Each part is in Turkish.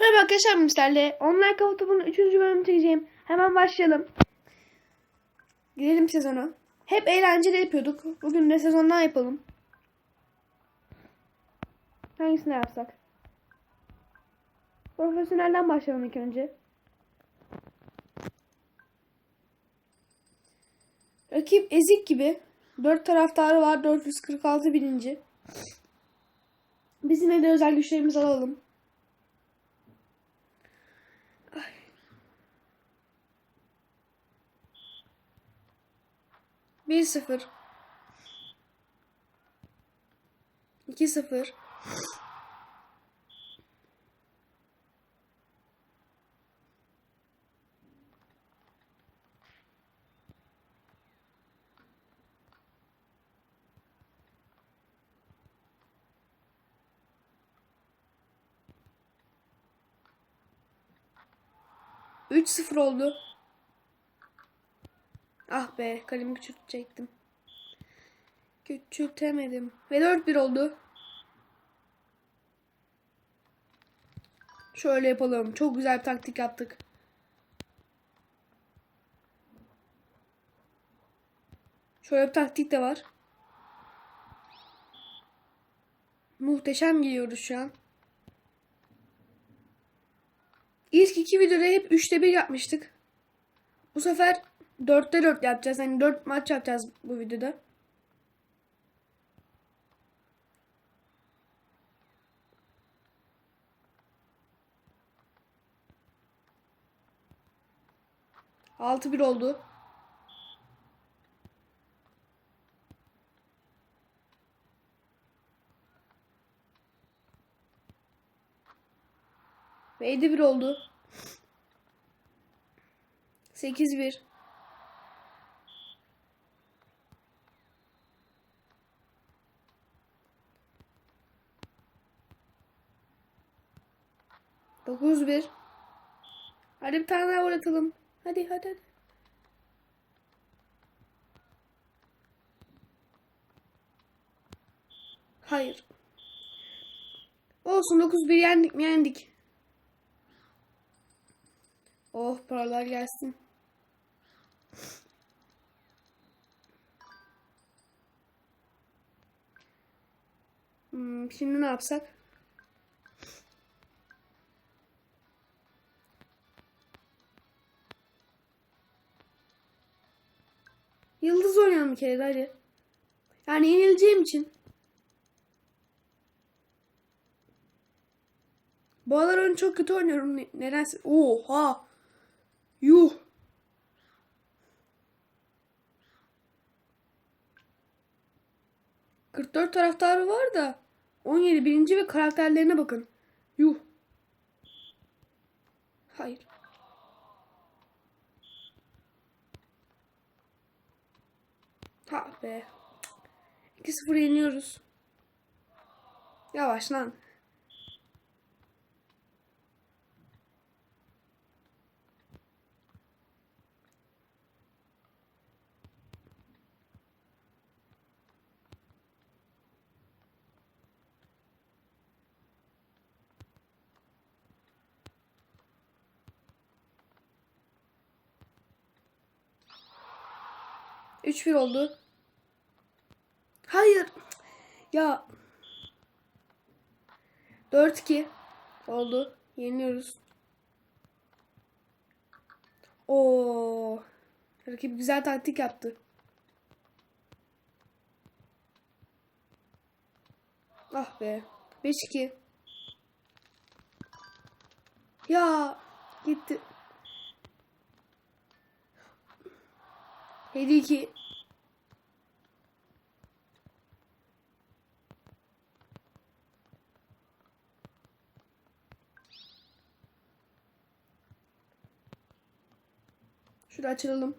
Merhaba arkadaşlar Müşter'le Online Kafa Topu'nun 3. bölümünü çekeceğim. Hemen başlayalım. Girelim sezona. Hep eğlenceli yapıyorduk. Bugün de sezondan yapalım. Hangisini yapsak? Profesyonelden başlayalım ilk önce. Rakip ezik gibi. 4 taraftarı var. 446 bininci. Biz yine de özel güçlerimizi alalım. Bir sıfır. İki sıfır. Üç sıfır oldu. Ah be kalemi küçültecektim. Küçültemedim. Ve 4-1 oldu. Şöyle yapalım. Çok güzel bir taktik yaptık. Şöyle bir taktik de var. Muhteşem gidiyoruz şu an. İlk iki videoda hep 3'te 1 yapmıştık. Bu sefer Dörtte dört yapacağız. Hani dört maç yapacağız bu videoda. Altı bir oldu. Ve 7-1 oldu. 8-1 9-1. Hadi bir tane daha uğratalım. Hadi hadi hadi. Hayır. Olsun 9-1 yendik mi yendik. Oh paralar gelsin. Hmm, şimdi ne yapsak? Yıldız oynayalım bir kere hadi. Yani yenileceğim için. Bu aralar çok kötü oynuyorum. Ne- Nedense. Oha. Yuh. ...44 taraftarı var da... ...17 birinci ve karakterlerine bakın. Yuh. Hayır. Ha be. 2-0 yeniyoruz. Yavaş lan. Üç bir oldu. Hayır. Ya. 4-2 oldu. Yeniyoruz. Oo. Rakip güzel taktik yaptı. Ah be. 5-2. Ya gitti. 7-2. Şurayı açalım.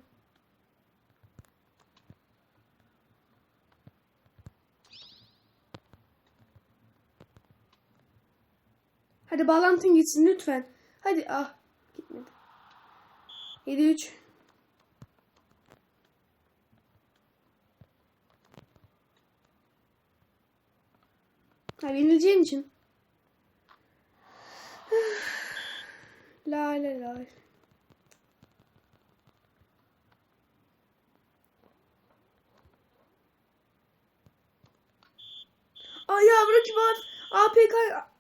Hadi bağlantın gitsin lütfen. Hadi ah gitmedi. 7 3 Ha yenileceğim için. La la la. Ay ya rakip at. APK.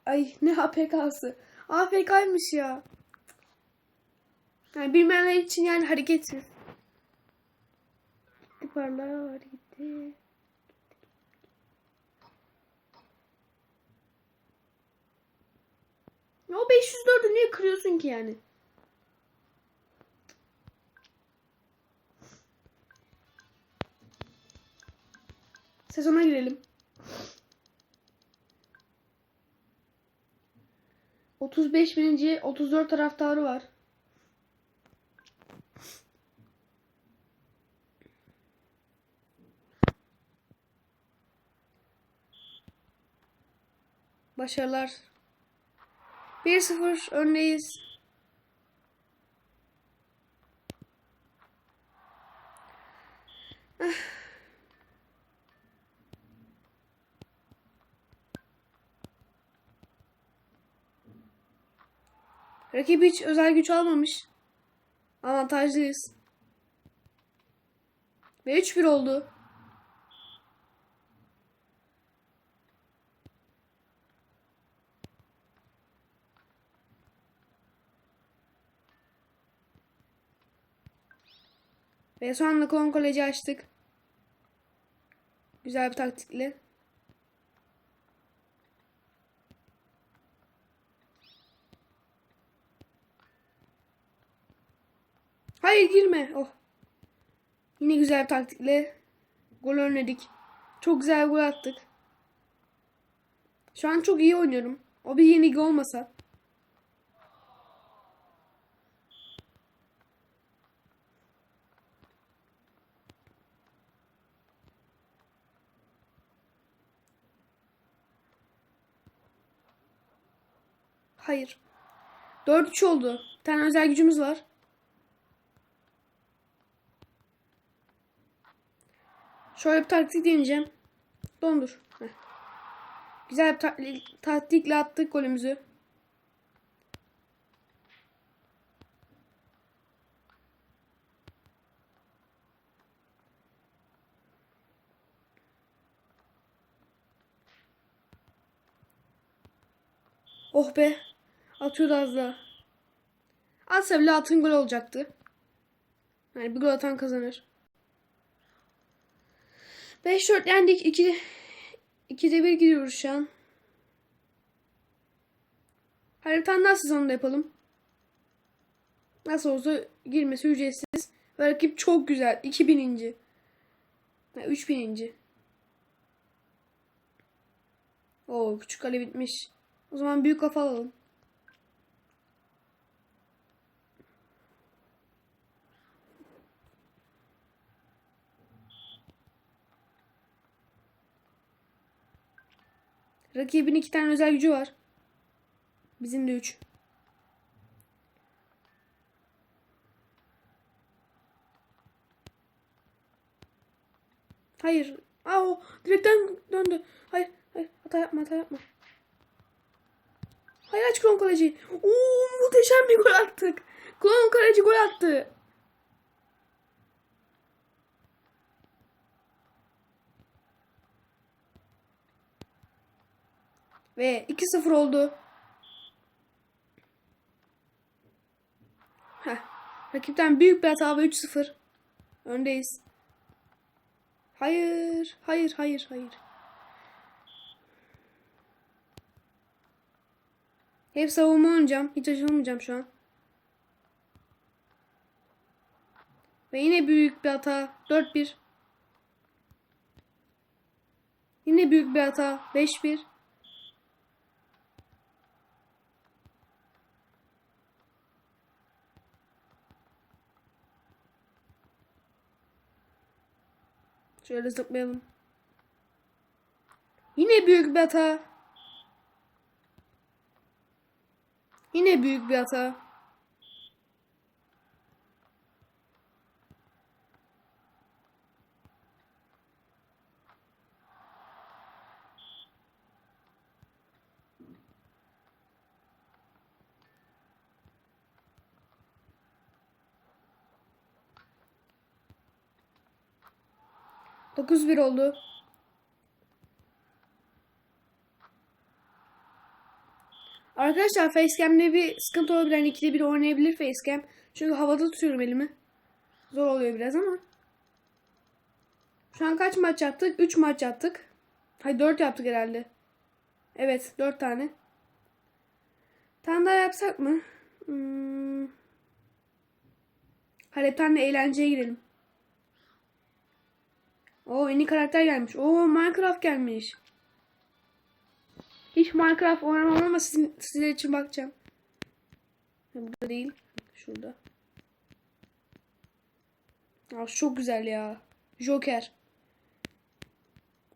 Ay ne APK'sı. APK'ymış ya. Yani bilmeyenler için yani hareketsiz. Gitti paralar gitti. O 504'ü niye kırıyorsun ki yani? Sezona girelim. 35 bininci 34 taraftarı var. Başarılar. 1-0 öndeyiz. Rakip hiç özel güç almamış. Avantajlıyız. Ve 3-1 oldu. Ve sonra kolon koleci açtık. Güzel bir taktikle. Hayır girme. Oh. Yine güzel bir taktikle gol önledik. Çok güzel gol attık. Şu an çok iyi oynuyorum. O bir yenilgi olmasa. Hayır. 4-3 oldu. Bir tane özel gücümüz var. Şöyle bir taktik deneyeceğim. Dondur. Heh. Güzel bir ta taktikle attık golümüzü. Oh be. Atıyordu az daha. Atsa bile atın gol olacaktı. Yani bir gol atan kazanır. 5-4 yendik. 2 2'de 1 gidiyoruz şu an. Hadi bir tane sezonda yapalım. Nasıl olsa girmesi ücretsiz. Ve rakip çok güzel. 2000. Ha, 3000. Oo küçük kale bitmiş. O zaman büyük kafa alalım. Rakibin iki tane özel gücü var. Bizim de üç. Hayır. Aa o direkten döndü. Hayır. Hayır. Hata yapma hata yapma. Hayır aç klon kaleci. Oo muhteşem bir gol attık. Klon kaleci gol attı. Ve 2-0 oldu. Heh. Rakipten büyük bir hata ve 3-0. Öndeyiz. Hayır. Hayır, hayır, hayır. Hep savunma oynayacağım. Hiç açılmayacağım şu an. Ve yine büyük bir hata. 4-1. Yine büyük bir hata. 5-1. Şöyle zıplayalım. Yine büyük bir hata. Yine büyük bir hata. 9-1 oldu. Arkadaşlar facecam'de bir sıkıntı olabilir. Yani ikide bir oynayabilir facecam. Çünkü havada tutuyorum elimi. Zor oluyor biraz ama. Şu an kaç maç yaptık? 3 maç yaptık. Hayır 4 yaptık herhalde. Evet 4 tane. Tane daha yapsak mı? Hmm. Bir tane eğlenceye girelim. Oo yeni karakter gelmiş. Oo Minecraft gelmiş. Hiç Minecraft oynamam ama sizin, sizler için bakacağım. Burada değil. Şurada. Aa, çok güzel ya. Joker.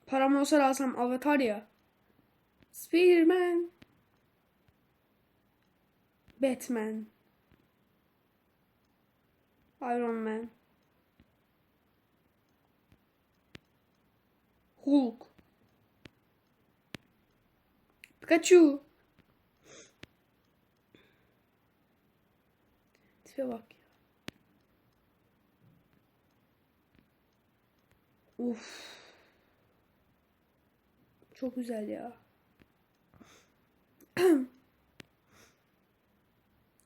Param olsa alsam avatar ya. Spiderman. Batman. Iron Man. Hulk. Pikachu. Tipe bak. Uf. Çok güzel ya.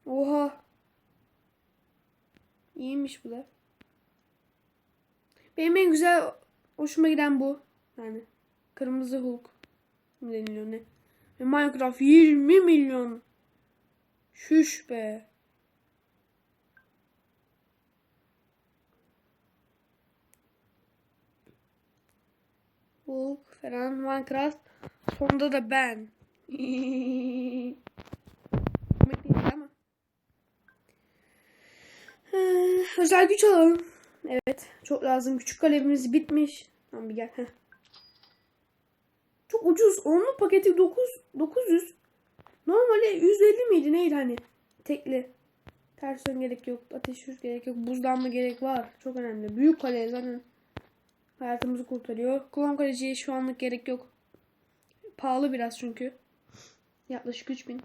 Oha. İyiymiş bu da. Benim en güzel hoşuma giden bu. Yani kırmızı Hulk deniliyor ne? Ve Minecraft 20 milyon. Şüş be. Hulk falan Minecraft. Sonunda da ben. Ama. Ee, özel güç alalım. Evet. Çok lazım. Küçük kalemimiz bitmiş. Tamam bir gel. Heh. Çok ucuz. Onlu paketi 9 900. Normali 150 miydi neydi hani? Tekli. Ters yön gerek yok. Ateş yürüt gerek yok. Buzlanma gerek var. Çok önemli. Büyük kale zaten hayatımızı kurtarıyor. Klon kaleciye şu anlık gerek yok. Pahalı biraz çünkü. Yaklaşık 3000.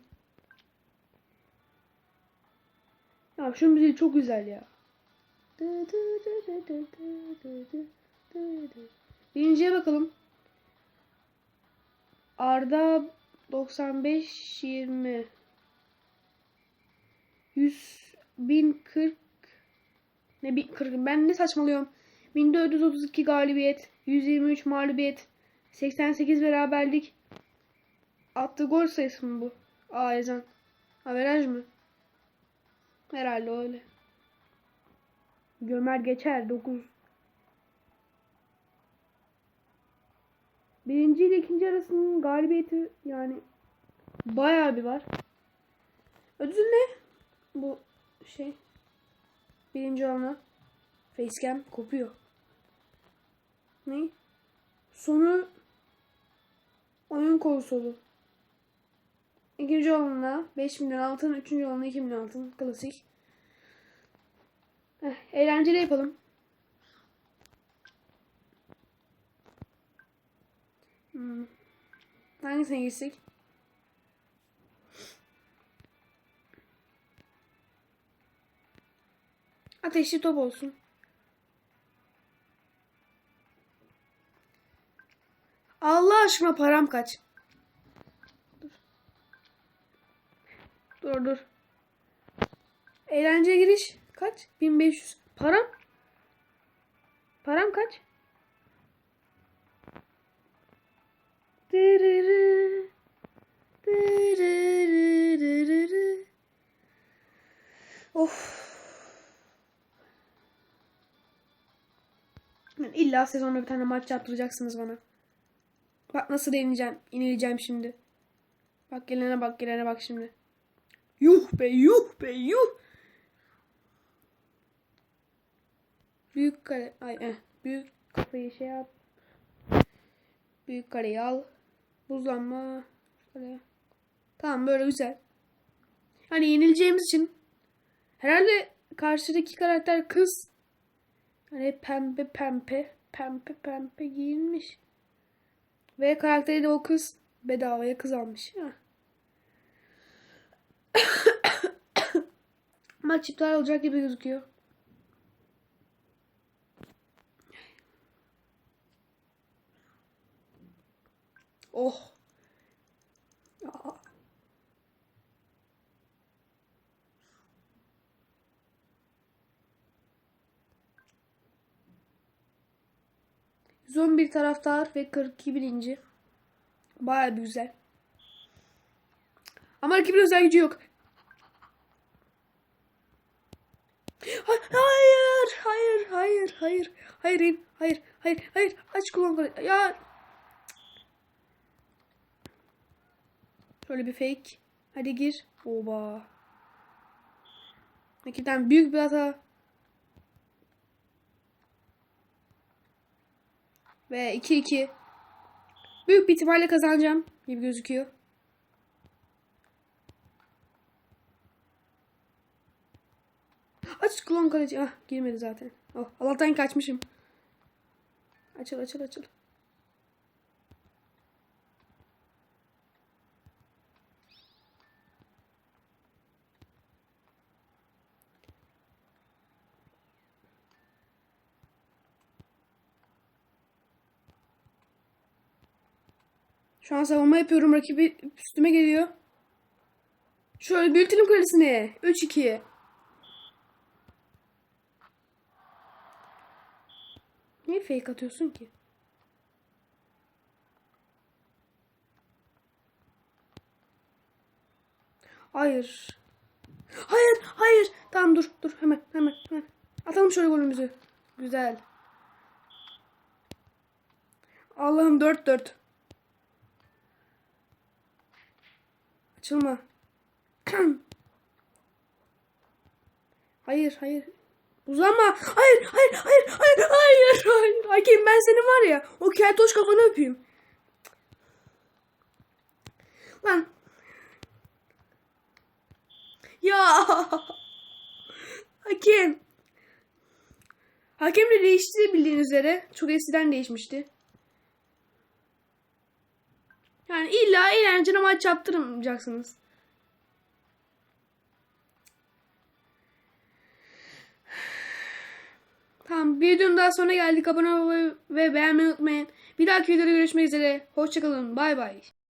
Ya şu müziği çok güzel ya. Birinciye bakalım. Arda 95 20 100 1040 ne bir 40 ben ne saçmalıyorum. 1432 galibiyet, 123 mağlubiyet, 88 beraberlik. Attığı gol sayısı mı bu? Aa ezan. Averaj mı? Herhalde öyle. Gömer geçer 9. Birinci ile ikinci arasının galibiyeti yani bayağı bir var. Ödül ne? Bu şey. Birinci olana. Facecam kopuyor. Ne? Sonu oyun konsolu. İkinci olana 5 milyon altın, üçüncü olana 2 milyon altın. Klasik. Heh, eğlenceli yapalım. Hmm. Hangisine girsek? Ateşli top olsun. Allah aşkına param kaç? Dur. Dur dur. Eğlence giriş kaç? 1500. Param? Param kaç? Of. İlla sezonda bir tane maç yaptıracaksınız bana. Bak nasıl deneyeceğim, inileceğim şimdi. Bak gelene bak, gelene bak şimdi. Yuh be, yuh be, yuh. Büyük kare, ay eh, büyük kafayı şey yap. Büyük kareyi al. Buzlanma. Kare. Tamam böyle güzel. Hani yenileceğimiz için herhalde karşıdaki karakter kız. Hani pembe pembe pembe pembe giyinmiş. Ve karakteri de o kız bedavaya kız almış. Maç iptal olacak gibi gözüküyor. Oh. Ya. bir taraftar ve 42 birinci. Bayağı bir güzel. Ama rakibin özel gücü yok. Ha- Hayır, hayır, hayır, hayır, hayır, hayır, hayır, hayır, aç kullan kolu. Ya. Şöyle bir fake. Hadi gir. Oba. Rakipten büyük bir hata. Ve 2-2. Büyük bir ihtimalle kazanacağım gibi gözüküyor. Aç klon kaleci. Ah girmedi zaten. Oh, Allah'tan kaçmışım. Açıl açıl açıl. Şu an savunma yapıyorum. Rakibi üstüme geliyor. Şöyle büyütelim kalesini. 3-2. Niye fake atıyorsun ki? Hayır. Hayır, hayır. Tamam dur, dur. Hemen, hemen, hemen. Atalım şöyle golümüzü. Güzel. Allah'ım 4-4. Açılma. hayır, hayır. Uzama. Hayır, hayır, hayır, hayır, hayır, hayır. Hakim ben senin var ya. O keltoş kafanı öpeyim. Lan. Ya. Hakem. Hakem de değişti bildiğin üzere. Çok eskiden değişmişti. Yani illa eğlenceli maç yaptırmayacaksınız. Tamam bir videonun daha sonuna geldik. Abone olmayı ve beğenmeyi unutmayın. Bir dahaki videoda görüşmek üzere. Hoşçakalın. Bay bay.